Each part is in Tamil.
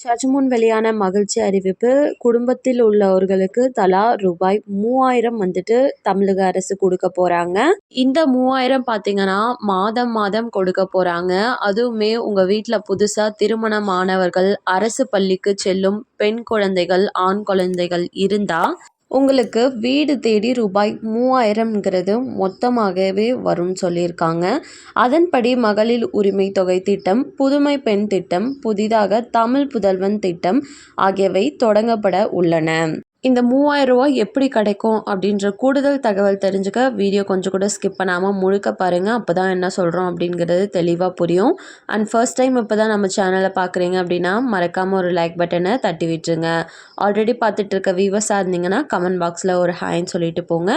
சற்று முன் வெளியான மகிழ்ச்சி அறிவிப்பு குடும்பத்தில் உள்ளவர்களுக்கு தலா ரூபாய் மூவாயிரம் வந்துட்டு தமிழக அரசு கொடுக்க போறாங்க. இந்த மூவாயிரம் பார்த்தீங்கன்னா மாதம் மாதம் கொடுக்க போறாங்க. அதுவுமே உங்க வீட்டில் புதுசா திருமணமானவர்கள் அரசு பள்ளிக்கு செல்லும் பெண் குழந்தைகள் ஆண் குழந்தைகள் இருந்தா உங்களுக்கு வீடு தேடி ரூபாய் மூவாயிரம்ங்கிறது மொத்தமாகவே வரும் சொல்லியிருக்காங்க. அதன்படி மகளிர் உரிமை தொகை திட்டம் புதுமை பெண் திட்டம் புதிதாக தமிழ் புதல்வன் திட்டம் ஆகியவை தொடங்கப்பட உள்ளன. இந்த மூவாயிரம் ரூபா எப்படி கிடைக்கும் அப்படின்ற கூடுதல் தகவல் தெரிஞ்சுக்க வீடியோ கொஞ்சம் கூட ஸ்கிப் பண்ணாமல் முழுக்க பாருங்கள் அப்போ தான் என்ன சொல்கிறோம் அப்படிங்கிறது தெளிவாக புரியும். அண்ட் ஃபர்ஸ்ட் டைம் இப்போ தான் நம்ம சேனலை பார்க்குறீங்க அப்படின்னா மறக்காமல் ஒரு லைக் பட்டனை தட்டி விட்டுருங்க. ஆல்ரெடி பார்த்துட்டு இருக்க வியூவர்ஸாக இருந்தீங்கன்னா கமெண்ட் பாக்ஸில் ஒரு ஹாய்ன்னு சொல்லிட்டு போங்க.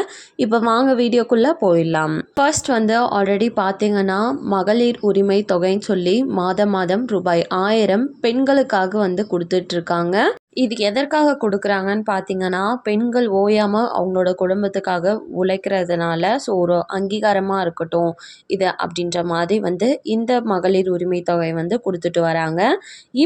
இப்போ வாங்க வீடியோக்குள்ளே போயிடலாம். ஃபர்ஸ்ட் வந்து ஆல்ரெடி பார்த்தீங்கன்னா மகளிர் உரிமை தொகைன்னு சொல்லி மாதம் மாதம் ரூபாய் ஆயிரம் பெண்களுக்காக வந்து கொடுத்துட்ருக்காங்க இது எதற்காக கொடுக்குறாங்கன்னு பார்த்தீங்கன்னா பெண்கள் ஓயாமல் அவங்களோட குடும்பத்துக்காக உழைக்கிறதுனால ஸோ ஒரு அங்கீகாரமாக இருக்கட்டும் இது அப்படின்ற மாதிரி வந்து இந்த மகளிர் உரிமை தொகை வந்து கொடுத்துட்டு வராங்க.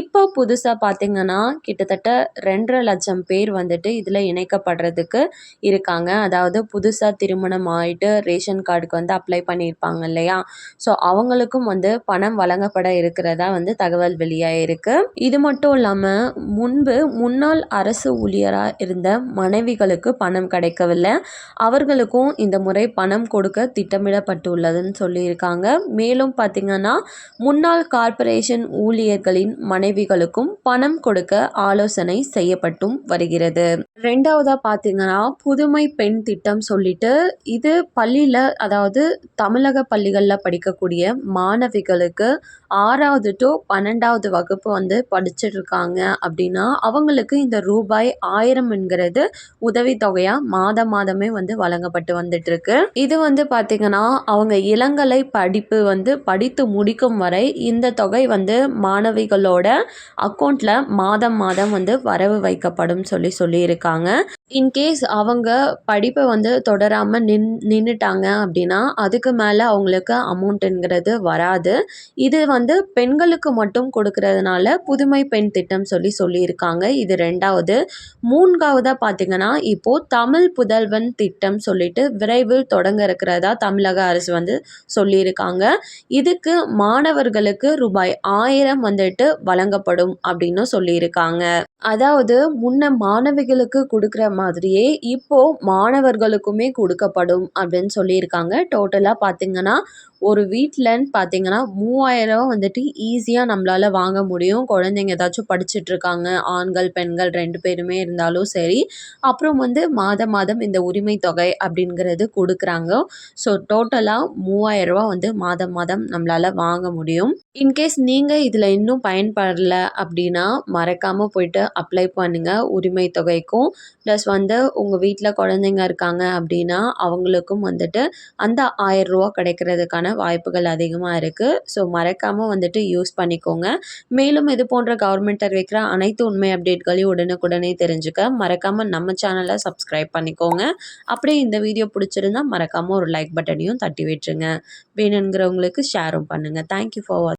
இப்போ புதுசாக பார்த்தீங்கன்னா கிட்டத்தட்ட ரெண்டரை லட்சம் பேர் வந்துட்டு இதில் இணைக்கப்படுறதுக்கு இருக்காங்க. அதாவது புதுசாக திருமணம் ஆகிட்டு ரேஷன் கார்டுக்கு வந்து அப்ளை பண்ணியிருப்பாங்க இல்லையா? ஸோ அவங்களுக்கும் வந்து பணம் வழங்கப்பட இருக்கிறதா வந்து தகவல் வெளியாக இருக்குது இது மட்டும் இல்லாமல் முன்பு முன்னாள் அரசு ஊழியராக இருந்த மனைவிகளுக்கு பணம் கிடைக்கவில்லை. அவர்களுக்கும் இந்த முறை பணம் கொடுக்க திட்டமிடப்பட்டுள்ளதுன்னு சொல்லியிருக்காங்க. மேலும் பார்த்திங்கன்னா முன்னாள் கார்ப்பரேஷன் ஊழியர்களின் மனைவிகளுக்கும் பணம் கொடுக்க ஆலோசனை செய்யப்பட்டும் வருகிறது. ரெண்டாவதாக பார்த்திங்கன்னா புதுமை பெண் திட்டம் சொல்லிட்டு இது பள்ளியில் அதாவது தமிழக பள்ளிகளில் படிக்கக்கூடிய மாணவிகளுக்கு ஆறாவது டு பன்னெண்டாவது வகுப்பு வந்து படிச்சுட்டு இருக்காங்க அப்படின்னா அவங்களுக்கு இந்த ரூபாய் ஆயிரம் என்கிறது உதவித்தொகையாக மாதம் மாதமே வந்து வழங்கப்பட்டு வந்துட்டுருக்கு. இது வந்து பார்த்திங்கன்னா அவங்க இளங்கலை படிப்பு வந்து படித்து முடிக்கும் வரை இந்த தொகை வந்து மாணவிகளோட அக்கௌண்ட்டில் மாதம் மாதம் வந்து வரவு வைக்கப்படும் சொல்லி சொல்லியிருக்காங்க. இன்கேஸ் அவங்க படிப்பை வந்து தொடராமல் நின் நின்றுட்டாங்க அப்படின்னா அதுக்கு மேலே அவங்களுக்கு அமௌண்ட்டுங்கிறது வராது. இது வந்து பெண்களுக்கு மட்டும் கொடுக்கறதுனால புதுமை பெண் திட்டம் சொல்லி சொல்லியிருக்காங்க. இது ரெண்டாவது. மூன்றாவதாக பார்த்தீங்கன்னா இப்போது தமிழ் புதல்வன் திட்டம் சொல்லிட்டு விரைவில் தொடங்க இருக்கிறதா தமிழக அரசு வந்து சொல்லியிருக்காங்க. இதுக்கு மாணவர்களுக்கு ரூபாய் ஆயிரம் வந்துட்டு வழங்கப்படும் அப்படின்னு சொல்லியிருக்காங்க. அதாவது முன்ன மாணவிகளுக்கு கொடுக்குற மாதிரியே இப்போ மாணவர்களுக்குமே கொடுக்கப்படும் அப்படின்னு சொல்லியிருக்காங்க. டோட்டலாக பார்த்தீங்கன்னா ஒரு வீட்டிலன்னு பார்த்தீங்கன்னா மூவாயிரம் வந்துட்டு ஈஸியாக நம்மளால் வாங்க முடியும். குழந்தைங்க ஏதாச்சும் படிச்சுட்ருக்காங்க ஆண்கள் பெண்கள் ரெண்டு பேருமே இருந்தாலும் சரி. அப்புறம் வந்து மாதம் மாதம் இந்த உரிமை தொகை அப்படிங்கிறது கொடுக்குறாங்க. ஸோ டோட்டலாக மூவாயிரரூவா வந்து மாதம் மாதம் நம்மளால் வாங்க முடியும். இன்கேஸ் நீங்கள் இதில் இன்னும் பயன்படல அப்படின்னா மறக்காமல் போயிட்டு அப்ளை பண்ணுங்கள் உரிமை தொகைக்கும். ப்ளஸ் வந்து உங்கள் வீட்டில் குழந்தைங்க இருக்காங்க அப்படின்னா அவங்களுக்கும் வந்துட்டு அந்த ஆயிரரூவா கிடைக்கிறதுக்கான வாய்ப்புகள் அதிகமாக இருக்குது ஸோ மறக்காமல் வந்துட்டு யூஸ் பண்ணிக்கோங்க. மேலும் இது போன்ற கவர்மெண்ட் அறிவிக்கிற அனைத்து உண்மை அப்டேட்களையும் உடனுக்குடனே தெரிஞ்சுக்க மறக்காமல் நம்ம சேனலை சப்ஸ்கிரைப் பண்ணிக்கோங்க. அப்படியே இந்த வீடியோ பிடிச்சிருந்தா மறக்காமல் ஒரு லைக் பட்டனையும் தட்டி விட்டுருங்க. வேணுங்கிறவங்களுக்கு ஷேரும் பண்ணுங்கள் தேங்க்யூ ஃபார் வாட்ச்